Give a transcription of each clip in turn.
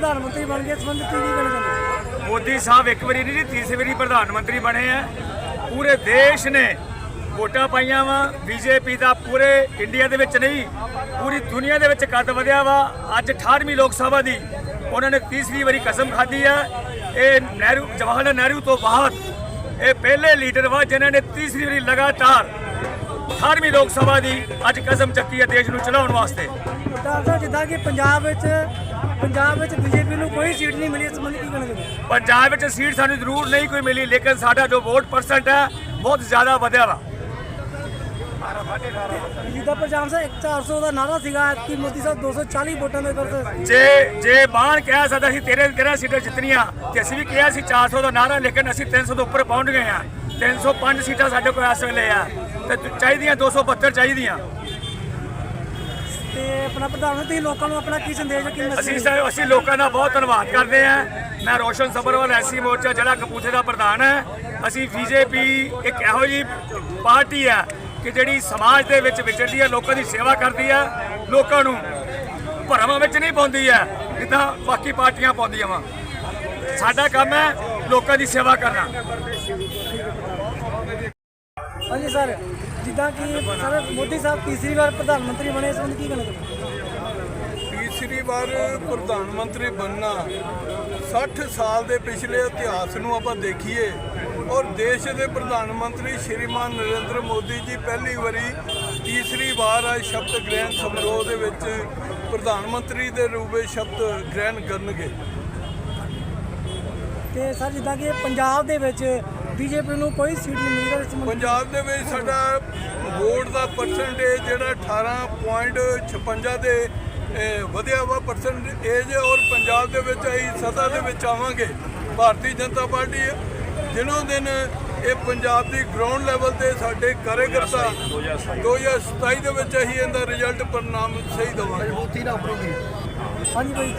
ਪ੍ਰਧਾਨ ਮੰਤਰੀ ਬਣ ਗਏ ਸੰਬੰਧ ਕੀ ਗੱਲ ਕਰਦੇ ਮੋਦੀ ਸਾਹਿਬ ਇੱਕ ਵਾਰੀ ਨਹੀਂ ਤੀਸਰੀ ਵਾਰੀ ਪ੍ਰਧਾਨ ਮੰਤਰੀ ਬਣੇ ਆ। ਪੂਰੇ ਦੇਸ਼ ਨੇ ਵੋਟਾਂ ਪਾਈਆਂ ਵਾ, ਬੀਜੇਪੀ ਦਾ ਪੂਰੇ ਇੰਡੀਆ ਦੇ ਵਿੱਚ ਨਹੀਂ, ਪੂਰੀ ਦੁਨੀਆ ਦੇ ਵਿੱਚ ਕੱਦ ਵਧਿਆ ਵਾ। ਅੱਜ 18ਵੀਂ ਲੋਕ ਸਭਾ ਦੀ ਉਹਨਾਂ ਨੇ ਤੀਸਰੀ ਵਾਰੀ ਕਸਮ ਖਾਧੀ ਆ। ਇਹ ਨਹਿਰੂ ਜਵਾਹਰ ਨਹਿਰੂ ਤੋਂ ਬਾਅਦ ਇਹ ਪਹਿਲੇ ਲੀਡਰ ਵਾ, ਜਿਨ੍ਹਾਂ ਨੇ ਤੀਸਰੀ ਵਾਰੀ ਲਗਾਤਾਰ 18ਵੀਂ ਲੋਕ ਸਭਾ ਦੀ ਅੱਜ ਕਸਮ ਚੱਕੀ ਹੈ ਦੇਸ਼ ਨੂੰ ਚਲਾਉਣ ਵਾਸਤੇ। ਜਿੱਦਾਂ ਕਿ ਪੰਜਾਬ ਵਿੱਚ ਪੰਜਾਬ ਵਿੱਚ ਬੀਜੇਪੀ ਨੂੰ ਕੋਈ ਸੀਟ ਨਹੀਂ ਮਿਲੀ ਇਸ ਸੰਬੰਧੀ ਕੀ ਕਹਿਣਾ ਪੰਜਾਬ ਵਿੱਚ ਸੀਟ ਸਾਨੂੰ ਜ਼ਰੂਰ ਨਹੀਂ ਕੋਈ ਮਿਲੀ ਲੇਕਿਨ ਸਾਡਾ ਜੋ ਵੋਟ ਪਰਸੈਂਟ ਹੈ ਬਹੁਤ ਜ਼ਿਆਦਾ ਵਧਿਆ ਵਾ। ਜਿੱਦਾਂ ਪੰਜਾਬ ਸਾਹਿਬ 400 ਦਾ ਨਾਰਾ ਸੀਗਾ ਕਿ ਮੋਦੀ ਸਾਹਿਬ 240 ਵੋਟਾਂ ਦੇ ਕਰਦੇ ਜੇ ਜੇ ਬਾਣ ਕਹਿ ਸਕਦਾ ਸੀ ਤੇਰੇ ਤੇਰਾ ਸੀਟਾਂ ਜਿੱਤਣੀਆਂ? ਤੇ ਅਸੀਂ ਵੀ ਕਿਹਾ ਸੀ 400 ਦਾ ਨਾਰਾ ਲੇਕਿਨ ਅਸੀਂ 300 ਤੋਂ ਉੱਪਰ ਪਹੁੰਚ ਗਏ ਆ 305 ਸੀਟਾਂ ਸਾਡੇ ਕੋਲ ਇਸ ਵੇਲੇ ਆ। ਤੇ ਚਾਹੀਦੀਆਂ 272 ਚਾਹੀਦੀਆਂ। ਤੇ ਆਪਣਾ ਪ੍ਰਧਾਨ ਮੰਤਰੀ ਲੋਕਾਂ ਨੂੰ ਆਪਣਾ ਕੀ ਸੰਦੇਸ਼ ਕੀ ਅਸੀਂ ਮੈਸੇਜ ਅਸੀਂ ਲੋਕਾਂ ਦਾ ਬਹੁਤ ਧੰਨਵਾਦ ਕਰਦੇ ਹਾਂ। ਮੈਂ ਰੋਸ਼ਨ ਸਬਰਵਾਲ ਐਸੀ ਮੋਰਚਾ ਜਿਹੜਾ ਕਪੂਰਥਲੇ ਦਾ ਪ੍ਰਧਾਨ ਹੈ। ਅਸੀਂ ਬੀਜੇਪੀ ਇੱਕ ਇਹੋ ਜੀ ਪਾਰਟੀ ਹੈ ਕਿ ਜਿਹੜੀ ਸਮਾਜ ਦੇ ਵਿੱਚ ਵਿਚਰਦੀ ਹੈ ਲੋਕਾਂ ਦੀ ਸੇਵਾ ਕਰਦੀ ਹੈ ਲੋਕਾਂ ਨੂੰ ਭਰਮਾਂ ਵਿੱਚ ਨਹੀਂ ਪਾਉਂਦੀ ਹੈ ਜਿੱਦਾਂ ਬਾਕੀ ਪਾਰਟੀਆਂ ਪਾਉਂਦੀਆਂ ਵਾ। ਸਾਡਾ ਕੰਮ ਹੈ ਲੋਕਾਂ ਦੀ ਸੇਵਾ ਕਰਨਾ। ਹਾਂਜੀ ਸਰ ਜਿੱਦਾਂ ਕਿ ਸਰ ਮੋਦੀ ਸਾਹਿਬ ਤੀਸਰੀ ਵਾਰ ਪ੍ਰਧਾਨ ਮੰਤਰੀ ਬਣੇ ਇਸ ਸੰਬੰਧੀ ਕੀ ਕਹਿਣਾ ਤੀਸਰੀ ਵਾਰ ਪ੍ਰਧਾਨ ਮੰਤਰੀ ਬਣਨਾ 60 ਸਾਲ ਦੇ ਪਿਛਲੇ ਇਤਿਹਾਸ ਨੂੰ ਆਪਾਂ ਦੇਖੀਏ ਔਰ ਦੇਸ਼ ਦੇ ਪ੍ਰਧਾਨ ਮੰਤਰੀ ਸ਼੍ਰੀਮਾਨ ਨਰਿੰਦਰ ਮੋਦੀ ਜੀ ਪਹਿਲੀ ਵਾਰੀ ਤੀਸਰੀ ਵਾਰ ਅੱਜ ਸ਼ਬਦ ਗ੍ਰਹਿਣ ਸਮਾਰੋਹ ਦੇ ਵਿੱਚ ਪ੍ਰਧਾਨ ਮੰਤਰੀ ਦੇ ਰੂਪ ਵਿੱਚ ਸ਼ਬਦ ਗ੍ਰਹਿਣ ਕਰਨਗੇ। ਤੇ ਸਰ ਜਿੱਦਾਂ ਕਿ ਪੰਜਾਬ ਦੇ ਵਿੱਚ ਬੀਜੇਪੀ ਨੂੰ ਕੋਈ ਸੀਟ ਨਹੀਂ ਮਿਲੀ ਤਾਂ ਇਸ ਪੰਜਾਬ ਦੇ ਵਿੱਚ ਸਾਡਾ ਵੋਟ ਦਾ ਪਰਸੈਂਟੇਜ ਜਿਹੜਾ 18.56 ਦੇ ਵਧਿਆ ਵਾ ਪਰਸੈਂਟੇਜ ਔਰ ਪੰਜਾਬ ਦੇ ਵਿੱਚ ਅਸੀਂ ਸਦਾ ਦੇ ਵਿੱਚ ਆਵਾਂਗੇ। ਭਾਰਤੀ ਜਨਤਾ ਪਾਰਟੀ ਦਿਨੋਂ ਦਿਨ ਇਹ ਪੰਜਾਬ ਦੀ ਗਰਾਊਂਡ ਲੈਵਲ ਤੇ ਸਾਡੇ ਕਾਰਜਕਰਤਾ 2027 ਦੇ ਵਿੱਚ ਅਸੀਂ ਇਹਦਾ ਰਿਜ਼ਲਟ ਪਰਿਣਾਮ ਸਹੀ ਦੇਵਾਂਗੇ। ਹਾਂਜੀ ਭਾਈ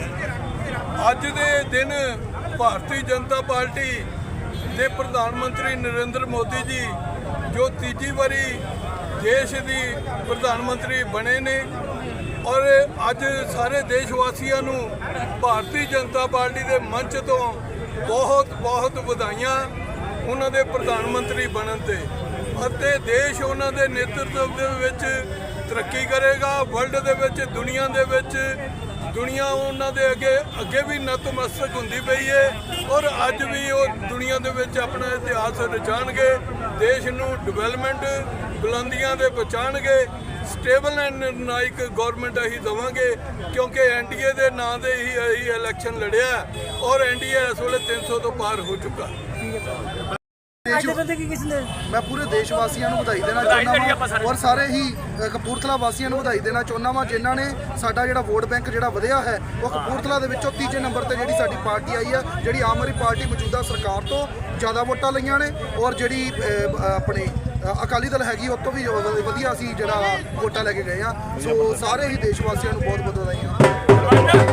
ਅੱਜ ਦੇ ਦਿਨ ਭਾਰਤੀ ਜਨਤਾ ਪਾਰਟੀ ਦੇ ਪ੍ਰਧਾਨ ਮੰਤਰੀ ਨਰਿੰਦਰ ਮੋਦੀ ਜੀ, ਜੋ ਤੀਜੀ ਵਾਰੀ ਦੇਸ਼ ਦੀ ਪ੍ਰਧਾਨ ਮੰਤਰੀ ਬਣੇ ਨੇ ਔਰ ਅੱਜ ਸਾਰੇ ਦੇਸ਼ ਵਾਸੀਆਂ ਨੂੰ ਭਾਰਤੀ ਜਨਤਾ ਪਾਰਟੀ ਦੇ ਮੰਚ ਤੋਂ ਬਹੁਤ ਬਹੁਤ ਵਧਾਈਆਂ ਉਹਨਾਂ ਦੇ ਪ੍ਰਧਾਨ ਮੰਤਰੀ ਬਣਨ ਤੇ। ਅਤੇ ਦੇਸ਼ ਉਹਨਾਂ ਦੇ ਨੇਤਰਤਵ ਦੇ ਵਿੱਚ ਤਰੱਕੀ ਕਰੇਗਾ, ਵਰਲਡ ਦੇ ਵਿੱਚ, ਦੁਨੀਆ ਦੇ ਵਿੱਚ ਦੁਨੀਆ ਉਹਨਾਂ ਦੇ ਅੱਗੇ ਅੱਗੇ ਵੀ ਨਤਮਸਤਕ ਹੁੰਦੀ ਪਈ ਹੈ ਔਰ ਅੱਜ ਵੀ ਉਹ ਦੁਨੀਆ ਦੇ ਵਿੱਚ ਆਪਣਾ ਇਤਿਹਾਸ ਰਚਾਣਗੇ ਦੇਸ਼ ਨੂੰ ਡਿਵੈਲਪਮੈਂਟ ਬੁਲੰਦੀਆਂ ਦੇ ਪਹੁੰਚਾਣਗੇ ਸਟੇਬਲ ਐਂਡ ਨਿਰਣਾਇਕ ਗਵਰਨਮੈਂਟ ਅਸੀਂ ਦੇਵਾਂਗੇ ਕਿਉਂਕਿ ਐਨਡੀਏ ਦੇ ਨਾਂ ਦੇ ਹੀ ਅਸੀਂ ਇਲੈਕਸ਼ਨ ਲੜਿਆ ਔਰ ਐਨਡੀਏ ਇਸ ਵੇਲੇ 300 ਤੋਂ ਪਾਰ ਹੋ ਚੁੱਕਾ। ਅੱਜ ਬੰਦੇ ਕੀ ਮੈਂ ਪੂਰੇ ਦੇਸ਼ ਵਾਸੀਆਂ ਨੂੰ ਵਧਾਈ ਦੇਣਾ ਚਾਹੁੰਦਾ। ਹਾਂ ਔਰ ਸਾਰੇ ਹੀ ਕਪੂਰਥਲਾ ਵਾਸੀਆਂ ਨੂੰ ਵਧਾਈ ਦੇਣਾ ਚਾਹੁੰਦਾ ਹਾਂ ਜਿਨ੍ਹਾਂ ਨੇ ਸਾਡਾ ਜਿਹੜਾ ਵੋਟ ਬੈਂਕ ਜਿਹੜਾ ਵਧਿਆ ਹੈ ਉਹ ਕਪੂਰਥਲਾ ਦੇ ਵਿੱਚੋਂ ਤੀਜੇ ਨੰਬਰ ਤੇ ਜਿਹੜੀ ਸਾਡੀ ਪਾਰਟੀ ਆਈ ਹੈ ਜਿਹੜੀ ਆਮ ਆਦਮੀ ਪਾਰਟੀ ਮੌਜੂਦਾ ਸਰਕਾਰ ਤੋਂ ਜ਼ਿਆਦਾ ਵੋਟਾਂ ਲਈਆਂ ਨੇ ਔਰ ਜਿਹੜੀ ਆਪਣੀ ਅਕਾਲੀ ਦਲ ਹੈਗੀ ਉਹ ਤੋਂ ਵੀ ਵ- ਵਧੀਆ ਅਸੀਂ ਜਿਹੜਾ ਵੋਟਾਂ ਲੈ ਕੇ ਗਏ ਆ। ਸੋ ਸਾਰੇ ਹੀ ਦੇਸ਼ ਵਾਸੀਆਂ ਨੂੰ ਬਹੁਤ ਬਹੁਤ ਵਧਾਈਆਂ।